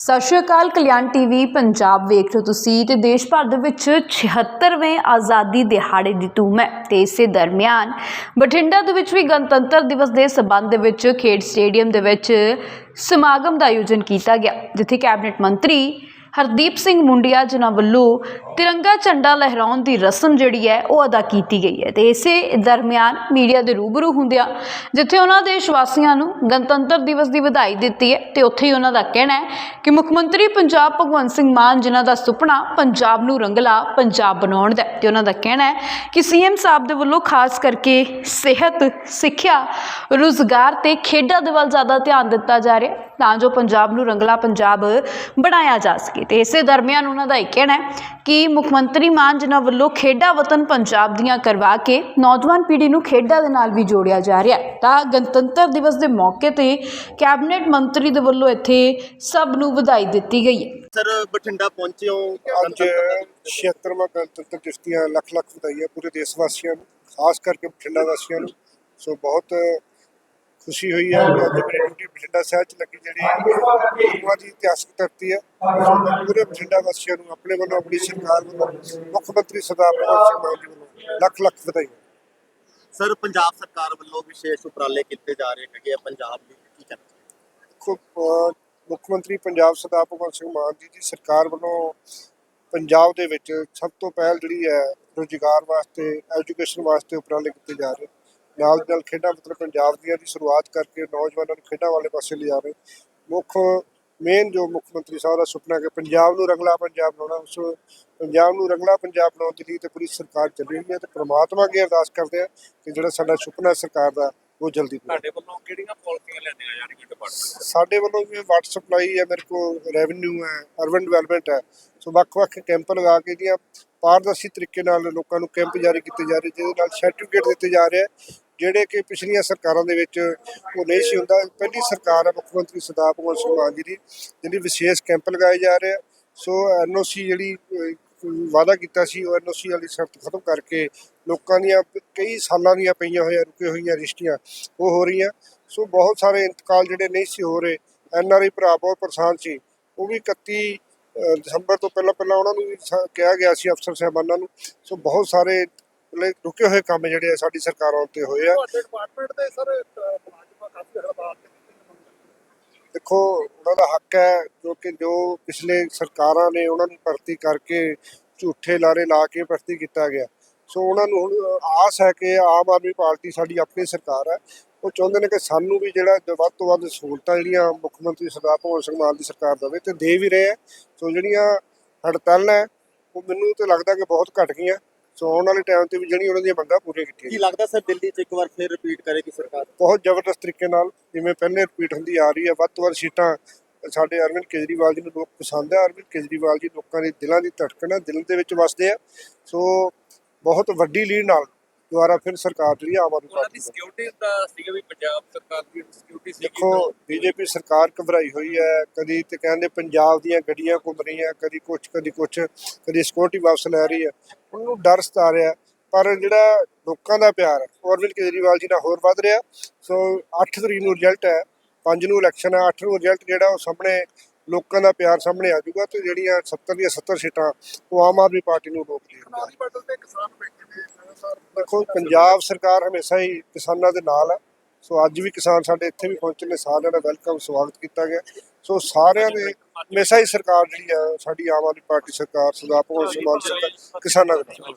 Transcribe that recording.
ਸਤਿ ਸ਼੍ਰੀ ਅਕਾਲ, ਕਲਿਆਣ ਟੀਵੀ, ਪੰਜਾਬ ਵੇਖ ਰਹੇ ਹੋ ਤੁਸੀਂ ਤੇ ਦੇਸ਼ ਭਰ ਦੇ ਵਿੱਚ 76ਵੇਂ ਆਜ਼ਾਦੀ ਦਿਹਾੜੇ ਦੀ ਧੂਮ ਹੈ ਤੇ ਇਸੇ ਦਰਮਿਆਨ ਬਠਿੰਡਾ ਦੇ ਵਿੱਚ ਵੀ ਗਣਤੰਤਰ ਦਿਵਸ ਦੇ ਸਬੰਧ ਦੇ ਵਿੱਚ ਖੇਡ ਸਟੇਡੀਅਮ ਦੇ ਵਿੱਚ ਸਮਾਗਮ ਦਾ ਆਯੋਜਨ ਕੀਤਾ ਗਿਆ, ਜਿੱਥੇ ਕੈਬਨਿਟ ਮੰਤਰੀ ਹਰਦੀਪ ਸਿੰਘ ਮੁੰਡਿਆ ਜਿਨ੍ਹਾਂ ਵੱਲੋਂ ਤਿਰੰਗਾ ਝੰਡਾ ਲਹਿਰਾਉਣ ਦੀ ਰਸਮ ਜਿਹੜੀ ਹੈ ਉਹ ਅਦਾ ਕੀਤੀ ਗਈ ਹੈ ਤੇ ਇਸੇ ਦਰਮਿਆਨ ਮੀਡੀਆ ਦੇ ਰੂਬਰੂ ਹੁੰਦਿਆਂ ਜਿੱਥੇ ਉਹਨਾਂ ਦੇਸ਼ ਵਾਸੀਆਂ ਨੂੰ ਗਣਤੰਤਰ ਦਿਵਸ ਦੀ ਵਧਾਈ ਦਿੱਤੀ ਹੈ ਤੇ ਉੱਥੇ ਹੀ ਉਹਨਾਂ ਦਾ ਕਹਿਣਾ ਹੈ ਕਿ ਮੁੱਖ ਮੰਤਰੀ ਪੰਜਾਬ ਭਗਵੰਤ ਸਿੰਘ ਮਾਨ ਜਿਨ੍ਹਾਂ ਦਾ ਸੁਪਨਾ ਪੰਜਾਬ ਨੂੰ ਰੰਗਲਾ ਪੰਜਾਬ ਬਣਾਉਣ ਦਾ ਹੈ ਤੇ ਉਹਨਾਂ ਦਾ ਕਹਿਣਾ ਹੈ ਕਿ ਸੀਐਮ ਸਾਹਿਬ ਦੇ ਵੱਲੋਂ ਖਾਸ ਕਰਕੇ ਸਿਹਤ, ਸਿੱਖਿਆ, ਰੁਜ਼ਗਾਰ ਤੇ ਖੇਡਾਂ ਦੇ ਵੱਲ ਜ਼ਿਆਦਾ ਧਿਆਨ ਦਿੱਤਾ ਜਾ ਰਿਹਾ ਤਾਂ ਜੋ ਪੰਜਾਬ ਨੂੰ ਰੰਗਲਾ ਪੰਜਾਬ ਬਣਾਇਆ ਜਾ ਸਕੇ ਤੇ ਇਸੇ ਦਰਮਿਆਨ ਉਹਨਾਂ ਦਾ ਇਹ ਕਹਿਣਾ ਹੈ ਕਿ ਮੁੱਖ ਮੰਤਰੀ ਮਾਨ ਜਿਨ੍ਹਾਂ ਵੱਲੋਂ ਖੇਡਾਂ ਵਤਨ ਪੰਜਾਬ ਦੀਆਂ ਕਰਵਾ ਕੇ ਨੌਜਵਾਨ ਪੀੜ੍ਹੀ ਨੂੰ ਖੇਡਾਂ ਦੇ ਨਾਲ ਵੀ ਜੋੜਿਆ ਜਾ ਰਿਹਾ ਹੈ। ਤਾਂ ਗਣਤੰਤਰ ਦਿਵਸ ਦੇ ਮੌਕੇ ਤੇ ਕੈਬਨਿਟ ਮੰਤਰੀ ਦੇ ਵੱਲੋਂ ਇੱਥੇ ਸਭ ਨੂੰ ਵਧਾਈ ਦਿੱਤੀ ਗਈ ਹੈ। ਸਰ ਬਠਿੰਡਾ ਪਹੁੰਚੇ ਹੋ? ਅੱਜ 76ਵਾਂ ਗਣਤੰਤਰ ਦਿਵਸ ਦੀਆਂ ਲੱਖ ਲੱਖ ਵਧਾਈਆਂ ਪੂਰੇ ਦੇਸ਼ ਵਾਸੀਆਂ ਨੂੰ ਖਾਸ ਕਰਕੇ ਬਠਿੰਡਾ ਵਾਸੀਆਂ ਨੂੰ। ਸੋ ਬਹੁਤ ਖੁਸ਼ੀ ਹੋਈ ਹੈ। ਕਿ ਅੱਜ ਮੇਰੀ ਡਿਊਟੀ ਬਠਿੰਡਾ ਸ਼ਹਿਰ ਚ ਲੱਗੀ ਜਿਹੜੀ ਗੁਰੂਆਂ ਦੀ ਇਤਿਹਾਸਕ ਧਰਤੀ ਹੈ। ਪੂਰੇ ਬਠਿੰਡਾ ਵਾਸੀਆਂ ਨੂੰ ਆਪਣੇ ਵੱਲੋਂ ਆਪਣੀ ਸਰਕਾਰ ਵੱਲੋਂ ਮੁੱਖ ਮੰਤਰੀ ਸਰਦਾਰ ਭਗਵੰਤ ਸਿੰਘ ਮਾਨ ਜੀ ਵੱਲੋਂ ਲੱਖ ਲੱਖ ਵਧਾਈਆਂ। ਸਰ ਪੰਜਾਬ ਸਰਕਾਰ ਵੱਲੋਂ ਵਿਸ਼ੇਸ਼ ਉਪਰਾਲੇ ਕੀਤੇ ਜਾ ਰਹੇ ਹੈਗੇ ਆ। ਪੰਜਾਬ ਲਈ ਕੀ ਅਹ ਮੁੱਖ ਮੰਤਰੀ ਪੰਜਾਬ ਸਰਦਾਰ ਭਗਵੰਤ ਸਿੰਘ ਮਾਨ ਜੀ ਦੀ ਸਰਕਾਰ ਵੱਲੋਂ ਪੰਜਾਬ ਦੇ ਵਿੱਚ ਸਭ ਤੋਂ ਪਹਿਲ ਜਿਹੜੀ ਹੈ ਰੋਜ਼ਗਾਰ ਵਾਸਤੇ ਐਜੂਕੇਸ਼ਨ ਵਾਸਤੇ ਉਪਰਾਲੇ ਕੀਤੇ ਜਾ ਰਹੇ। ਨਾਲ ਨਾਲ ਖੇਡਾਂ ਮਤਲਬ ਪੰਜਾਬ ਦੀਆਂ ਦੀ ਸ਼ੁਰੂਆਤ ਕਰਕੇ ਨੌਜਵਾਨਾਂ ਨੂੰ ਖੇਡਾਂ ਵਾਲੇ ਪਾਸੇ ਲਿਜਾ ਰਹੇ। ਮੁੱਖ ਮੇਨ ਜੋ ਮੁੱਖ ਮੰਤਰੀ ਸਾਹਿਬ ਦਾ ਸੁਪਨਾ ਹੈ ਕਿ ਪੰਜਾਬ ਨੂੰ ਰੰਗਲਾ ਪੰਜਾਬ ਬਣਾਉਣਾ ਉਸ ਪੰਜਾਬ ਨੂੰ ਰੰਗਲਾ ਪੰਜਾਬ ਬਣਾਉਣ ਦੇ ਲਈ ਤੇ ਪੂਰੀ ਸਰਕਾਰ ਚੱਲ ਰਹੀ ਹੈ ਤੇ ਪ੍ਰਮਾਤਮਾ ਅੱਗੇ ਅਰਦਾਸ ਕਰਦੇ ਆ ਕਿ ਜਿਹੜਾ ਸਾਡਾ ਸੁਪਨਾ ਸਰਕਾਰ ਦਾ ਉਹ ਜਲਦੀ ਪੂਰਾ ਤੁਹਾਡੇ ਵੱਲੋਂ ਕਿਹੜੀਆਂ ਪਾਲਿਸੀਆਂ ਲੈਂਦੀਆਂ ਜਾਣਗੀਆਂ ਡਿਪਾਰਟਮੈਂਟ ਸਾਡੇ ਵੱਲੋਂ ਵੀ ਵਾਟਰ ਸਪਲਾਈ ਹੈ ਮੇਰੇ ਕੋਲ ਰੈਵਨਿਊ ਹੈ ਅਰਬਨ ਡਿਵੈਲਪਮੈਂਟ ਹੈ ਸੋ ਵੱਖ-ਵੱਖ ਕੈਂਪ ਲਗਾ ਕੇ ਇਹਦੀਆਂ ਪਾਰਦਰਸ਼ੀ ਤਰੀਕੇ ਨਾਲ ਲੋਕਾਂ ਨੂੰ ਕੈਂਪ ਜਾਰੀ ਕੀਤੇ ਜਾ ਰਹੇ ਜਿਹਦੇ ਨਾਲ ਸਰਟੀਫਿਕੇਟ ਦਿੱਤੇ ਜਾ ਰਹੇ ਜਿਹੜੇ ਕਿ ਪਿਛਲੀਆਂ ਸਰਕਾਰਾਂ ਦੇ ਵਿੱਚ ਉਹ ਨਹੀਂ ਸੀ ਹੁੰਦਾ। ਪਹਿਲੀ ਸਰਕਾਰ ਹੈ ਮੁੱਖ ਮੰਤਰੀ ਸਰਦਾਰ ਭਗਵੰਤ ਸਿੰਘ ਮਾਨ ਜੀ ਦੀ ਜਿਹੜੀ ਵਿਸ਼ੇਸ਼ ਕੈਂਪ ਲਗਾਏ ਜਾ ਰਹੇ ਆ। ਸੋ ਐਨਓਸੀ ਜਿਹੜੀ ਵਾਅਦਾ ਕੀਤਾ ਸੀ, ਉਹ ਐਨਓਸੀ ਵਾਲੀ ਸ਼ਰਤ ਖਤਮ ਕਰਕੇ ਲੋਕਾਂ ਦੀਆਂ ਕਈ ਸਾਲਾਂ ਦੀਆਂ ਪਈਆਂ ਹੋਈਆਂ ਰੁਕੇ ਹੋਈਆਂ ਰਜਿਸਟਰੀਆਂ ਉਹ ਹੋ ਰਹੀਆਂ। ਸੋ ਬਹੁਤ ਸਾਰੇ ਇੰਤਕਾਲ ਜਿਹੜੇ ਨਹੀਂ ਸੀ ਹੋ ਰਹੇ, ਐਨਆਰਆਈ ਭਰਾ ਬਹੁਤ ਪਰੇਸ਼ਾਨ ਸੀ। ਉਹ ਵੀ 31 ਦਸੰਬਰ ਤੋਂ ਪਹਿਲਾਂ ਪਹਿਲਾਂ ਉਹਨਾਂ ਨੂੰ ਵੀ ਸ- ਕਿਹਾ ਗਿਆ ਸੀ ਅਫਸਰ ਸਾਹਿਬਾਨਾਂ ਨੂੰ। ਸੋ ਬਹੁਤ ਸਾਰੇ ਰੁਕੇ ਹੋਏ ਕੰਮ ਜਿਹੜੇ ਆ ਸਾਡੀ ਸਰਕਾਰਾਂ ਉੱਤੇ ਹੋਏ ਆ। ਤੁਹਾਡੇ ਡਿਪਾਰਟਮੈਂਟ ਦੇ ਸਰ ਮੁਲਾਜ਼ਮਾਂ ਕਾਫੀ ਹੜਤਾਲ ਤੇ ਦੇਖੋ ਉਹਨਾਂ ਦਾ ਹੱਕ ਹੈ ਜੋ ਕਿ ਜੋ ਪਿਛਲੇ ਸਰਕਾਰਾਂ ਨੇ ਉਹਨਾਂ ਨੂੰ ਭਰਤੀ ਕਰਕੇ ਝੂਠੇ ਲਾਰੇ ਲਾ ਕੇ ਭਰਤੀ ਕੀਤਾ ਗਿਆ। ਸੋ ਉਹਨਾਂ ਨੂੰ ਹੁਣ ਆਸ ਹੈ ਕਿ ਆਮ ਆਦਮੀ ਪਾਰਟੀ ਸਾਡੀ ਆਪਣੀ ਸਰਕਾਰ ਹੈ। ਉਹ ਚਾਹੁੰਦੇ ਨੇ ਕਿ ਸਾਨੂੰ ਵੀ ਜਿਹੜਾ ਵੱਧ ਤੋਂ ਵੱਧ ਸਹੂਲਤਾਂ ਜਿਹੜੀਆਂ ਮੁੱਖ ਮੰਤਰੀ ਸਰਦਾਰ ਭਗਵੰਤ ਸਿੰਘ ਮਾਨ ਦੀ ਸਰਕਾਰ ਦੇਵੇ ਤੇ ਦੇ ਵੀ ਰਹੇ ਆ ਸੋ ਜਿਹੜੀਆਂ ਹੜਤਾਲਾਂ ਉਹ ਮੈਨੂੰ ਤੇ ਲੱਗਦਾ ਕਿ ਬਹੁਤ ਘਟ ਗਈਆਂ। ਸੋ ਆਉਣ ਵਾਲੇ ਟਾਈਮ ਤੇ ਵੀ ਜਿਹੜੀਆਂ ਉਹਨਾਂ ਦੀਆਂ ਮੰਗਾਂ ਪੂਰੀਆਂ ਕੀਤੀਆਂ ਕੀ ਲੱਗਦਾ ਸਰ ਦਿੱਲੀ 'ਚ ਇੱਕ ਵਾਰ ਫਿਰ ਰਿਪੀਟ ਕਰੇਗੀ ਸਰਕਾਰ? ਬਹੁਤ ਜ਼ਬਰਦਸਤ ਤਰੀਕੇ ਨਾਲ ਜਿਵੇਂ ਪਹਿਲੇ ਰਿਪੀਟ ਹੁੰਦੀ ਆ ਰਹੀ ਹੈ ਵੱਧ ਤੋਂ ਵੱਧ ਸੀਟਾਂ ਸਾਡੇ ਅਰਵਿੰਦ ਕੇਜਰੀਵਾਲ ਜੀ ਨੂੰ ਲੋਕ ਪਸੰਦ ਹੈ ਅਰਵਿੰਦ ਕੇਜਰੀਵਾਲ ਜੀ ਲੋਕਾਂ ਦੇ ਦਿਲਾਂ ਦੀ ਧੜਕਣ ਹੈ ਦਿਲ ਦੇ ਵਿੱਚ ਵਸਦੇ ਆ। ਸੋ ਬਹੁਤ ਵੱਡੀ ਲੀਡ ਨਾਲ ਦੁਬਾਰਾ ਫਿਰ ਸਰਕਾਰ ਜਿਹੜੀ ਆਮ ਆਦਮੀ ਉਹਨਾਂ ਪਾਰਟੀ ਦੀ ਦੀ ਸਿਕਿਉਰਿਟੀ ਦਾ ਸੀਗਾ ਵੀ ਪੰਜਾਬ ਸਰਕਾਰ ਦੀ ਸਿਕਿਉਰਿਟੀ ਸੀ ਦੇਖੋ ਬੀਜੇਪੀ ਸਰਕਾਰ ਘਬਰਾਈ ਹੋਈ ਹੈ ਕਦੀ ਤੇ ਕਹਿੰਦੇ ਪੰਜਾਬ ਦੀਆਂ ਗੱਡੀਆਂ ਘੁੰਮ ਰਹੀਆਂ ਕਦੀ ਕੁਛ ਕਦੀ ਕੁਛ ਕਦੀ ਸਿਕਿਉਰਿਟੀ ਵਾਪਸ ਲੈ ਰਹੀ ਹੈ। ਉਹਨੂੰ ਡਰ ਸਤਾ ਰਿਹਾ ਪਰ ਜਿਹੜਾ ਲੋਕਾਂ ਦਾ ਪਿਆਰ ਹੈ ਉਹ ਅਰਵਿੰਦ ਕੇਜਰੀਵਾਲ ਜੀ ਨਾਲ ਹੋਰ ਵੱਧ ਰਿਹਾ ਸੋ 8 ਤਰੀਕ ਨੂੰ ਰਿਜ਼ਲਟ ਹੈ 5 ਨੂੰ ਇਲੈਕਸ਼ਨ ਹੈ 8 ਨੂੰ ਰਿਜ਼ਲਟ ਜਿਹੜਾ ਉਹ ਸਾਹਮਣੇ ਲੋਕਾਂ ਦਾ ਪਿਆਰ ਸਾਹਮਣੇ ਆ ਜਾਊਗਾ ਤੇ ਜਿਹੜੀਆਂ 70 ਦੀਆਂ 70 ਸੀਟਾਂ ਉਹ ਆਮ ਆਦਮੀ ਪਾਰਟੀ ਨੂੰ ਰੋਕ ਦੇਣਗੀਆਂ ਨਾਲੀ ਬਟਲ ਤੇ ਕਿਸਾਨ ਬੈਠੇ ਨੇ ਲਗਾਤਾਰ ਦੇਖੋ ਪੰਜਾਬ ਸਰਕਾਰ ਹਮੇਸ਼ਾ ਹੀ ਕਿਸਾਨਾਂ ਦੇ ਨਾਲ ਹੈ ਸੋ ਅੱਜ ਵੀ ਕਿਸਾਨ ਸਾਡੇ ਇੱਥੇ ਵੀ ਪਹੁੰਚੇ ਨੇ ਸਾਰਿਆਂ ਦਾ ਵੈਲਕਮ ਸਵਾਗਤ ਕੀਤਾ ਗਿਆ। ਸੋ ਸਾਰਿਆਂ ਦੇ ਹਮੇਸ਼ਾ ਹੀ ਸਰਕਾਰ ਜਿਹੜੀ ਹੈ ਸਾਡੀ ਆਮ ਆਦਮੀ ਪਾਰਟੀ ਸਰਕਾਰ ਸਰਦਾਰ ਭਗਵੰਤ ਸਿੰਘ ਮਾਨ ਸਰਕਾਰ ਕਿਸਾਨਾਂ ਦੇ ਨਾਲ।